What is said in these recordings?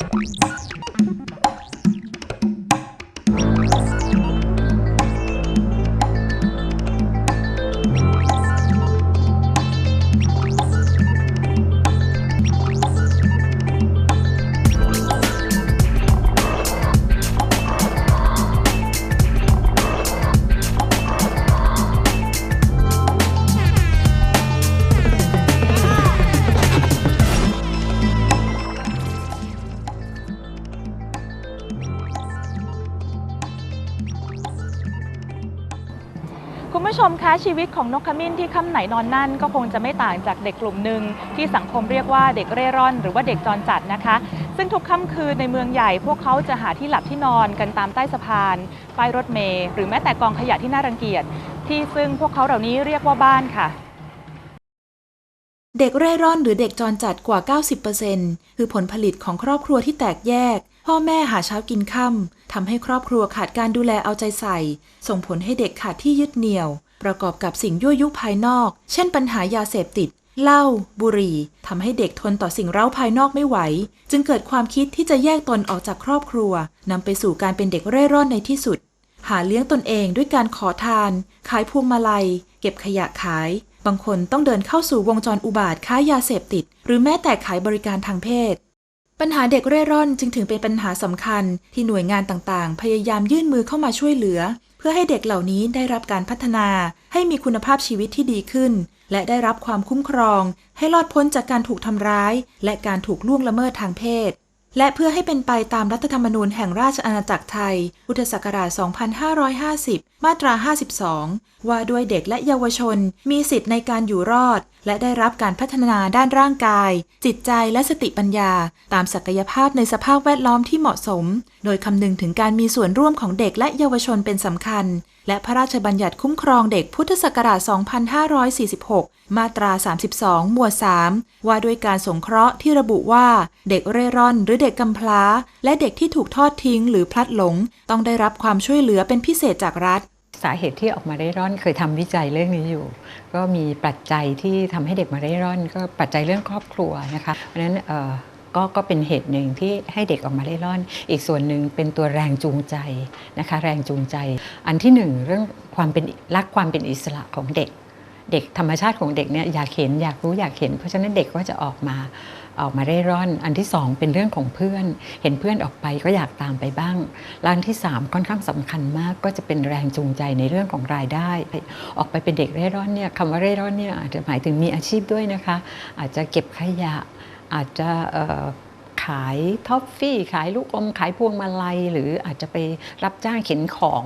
うん。 คุณผู้ชมคะชีวิตของนกขมิ้นที่ค่ำไหนนอนนั่นก็คงจะไม่ต่างจากเด็กกลุ่มหนึ่งที่สังคมเรียกว่าเด็กเร่ร่อน หรือว่าเด็กจรจัดนะคะ ซึ่งทุกค่ำคืนในเมืองใหญ่พวกเขาจะหาที่หลับที่นอนกันตามใต้สะพานป้ายรถเมล์หรือแม้แต่กองขยะที่น่ารังเกียจ ที่ซึ่งพวกเขาเหล่านี้เรียกว่าบ้านค่ะ เด็กเร่ร่อนหรือเด็กจรจัดกว่า 90%คือผลผลิตของครอบครัวที่แตกแยก พ่อแม่หาเช้ากินค่ำทำให้ครอบครัวขาดการดูแลเอาใจใส่ ส่งผลให้เด็กขาดที่ยึดเหนี่ยว ประกอบกับสิ่งยั่วยุภายนอก เช่นปัญหายาเสพติดเหล้าบุหรี่ทำให้เด็กทนต่อสิ่งเร้าภายนอกไม่ไหว จึงเกิดความคิดที่จะแยกตนออกจากครอบครัวนำไปสู่การเป็นเด็กเร่ร่อนในที่สุด หาเลี้ยงตนเองด้วยการขอทาน ขายพวงมาลัย เก็บขยะขาย บางคนต้องเดินเข้าสู่วงจรอุบาทค้ายาเสพติด หรือแม้แต่ขายบริการทางเพศ ปัญหาเด็กเร่ร่อนจึงถึงเป็นปัญหาสำคัญที่หน่วยงานต่างๆ พยายามยื่นมือเข้ามาช่วยเหลือ เพื่อให้เด็กเหล่านี้ได้รับการพัฒนา ให้มีคุณภาพชีวิตที่ดีขึ้น และได้รับความคุ้มครอง ให้รอดพ้นจากการถูกทำร้าย และการถูกล่วงละเมิดทางเพศ และเพื่อให้เป็นไปตามรัฐธรรมนูญแห่งราชอาณาจักรไทย พุทธศักราช 2550 มาตรา 52 ว่าด้วยเด็กและเยาวชน มีสิทธิ์ในการอยู่รอด และได้รับการพัฒนาด้านร่างกาย จิตใจและสติปัญญา ตามศักยภาพในสภาพแวดล้อมที่เหมาะสม โดยคำนึงถึงการมีส่วนร่วมของเด็กและเยาวชนเป็นสำคัญ และพระราชบัญญัติคุ้มครองเด็กพุทธศักราช 2546 มาตรา 32 หมวด 3 ว่าด้วยการสงเคราะห์ที่ระบุว่า เด็กเร่ร่อนหรือเด็กกำพร้า และเด็กที่ถูกทอดทิ้งหรือพลัดหลง ต้องได้รับความช่วยเหลือเป็นพิเศษจากรัฐ สาเหตุที่ออกมาเร่ร่อนเคยทำวิจัยเรื่องนี้อยู่ ก็มีปัจจัยที่ทำให้เด็กมาเร่ร่อน ก็ปัจจัยเรื่องครอบครัวนะคะเพราะฉะนั้นเออก็ก็เป็นเหตุหนึ่งที่ให้เด็กออกมาเร่ร่อน อีกส่วนหนึ่งเป็นตัวแรงจูงใจนะคะ แรงจูงใจ อันที่หนึ่งเรื่องความเป็นรักความเป็นอิสระของเด็ก เด็กธรรมชาติของเด็กเนี่ยอยากเห็นอยากรู้อยากเห็น เพราะฉะนั้นเด็กก็จะออกมาออกมาเร่ร่อน อันที่สองเป็นเรื่องของเพื่อน เห็นเพื่อนออกไปก็อยากตามไปบ้างและอันที่สามค่อนข้างสำคัญมาก ก็จะเป็นแรงจูงใจในเรื่องของรายได้ ออกไปเป็นเด็กเร่ร่อนเนี่ยคำว่าเร่ร่อนเนี่ยอาจจะหมายถึงมีอาชีพด้วยนะคะ อาจจะเก็บขยะอาจจะขายท็อฟฟี่ ขายลูกอมขายพวงมาลัย หรืออาจจะไปรับจ้างเข็นของ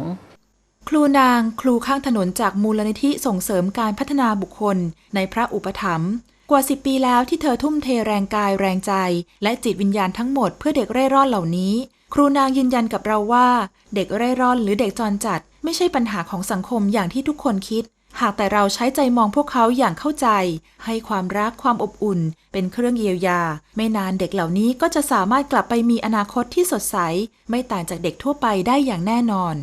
ครูนางครูข้างถนนจากมูลนิธิส่งเสริมการพัฒนาบุคคลในพระอุปถัมภ์กว่า 10 ปีแล้วที่เธอทุ่มเทแรงกายแรงใจ และจิตวิญญาณทั้งหมดเพื่อเด็กเร่ร่อนเหล่านี้ ครูนางยืนยันกับเราว่า เด็กเร่ร่อนหรือเด็กจรจัด ไม่ใช่ปัญหาของสังคมอย่างที่ทุกคนคิด หากแต่เราใช้ใจมองพวกเขาอย่างเข้าใจ ให้ความรักความอบอุ่น เป็นเครื่องเยียวยา ไม่นานเด็กเหล่านี้ก็จะสามารถกลับไปมีอนาคตที่สดใส ไม่ต่างจากเด็กทั่วไปได้อย่างแน่นอน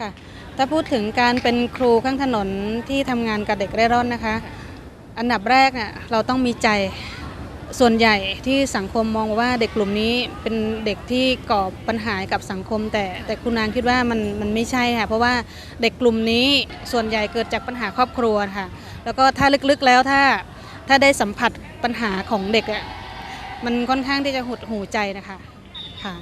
ค่ะ ถ้าพูดถึงการเป็นครูข้างถนนที่ทำงานกับเด็กเร่ร่อนนะคะ อันดับแรกน่ะเราต้องมีใจส่วนใหญ่ที่สังคมมองว่าเด็กกลุ่มนี้เป็นเด็กที่ก่อปัญหากับสังคม แต่แต่คุณนางคิดว่ามันมันไม่ใช่ค่ะเพราะว่าเด็กกลุ่มนี้ส่วนใหญ่เกิดจากปัญหาครอบครัวค่ะ แล้วก็ถ้าลึกๆแล้วถ้าถ้าได้สัมผัสปัญหาของเด็กอะมันค่อนข้างที่จะหดหูใจนะคะค่ะ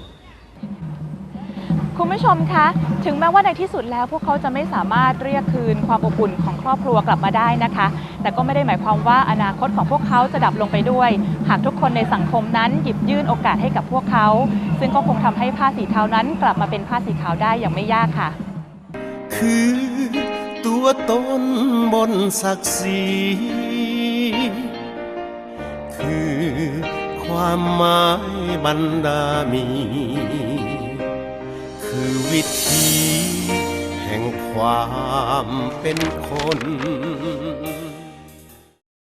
คุณผู้ชมคะ ถึงแม้ว่าในที่สุดแล้วพวกเขาจะไม่สามารถเรียกคืนความอบอุ่นของครอบครัวกลับมาได้นะคะ แต่ก็ไม่ได้หมายความว่าอนาคตของพวกเขาจะดับลงไปด้วย หากทุกคนในสังคมนั้นหยิบยื่นโอกาสให้กับพวกเขา ซึ่งก็คงทำให้ผ้าสีเทานั้นกลับมาเป็นผ้าสีขาวได้อย่างไม่ยากค่ะ คือตัวตนบนศักดิ์ศรีคือความหมายบรรดามี คือวิธีแห่งความเป็นคน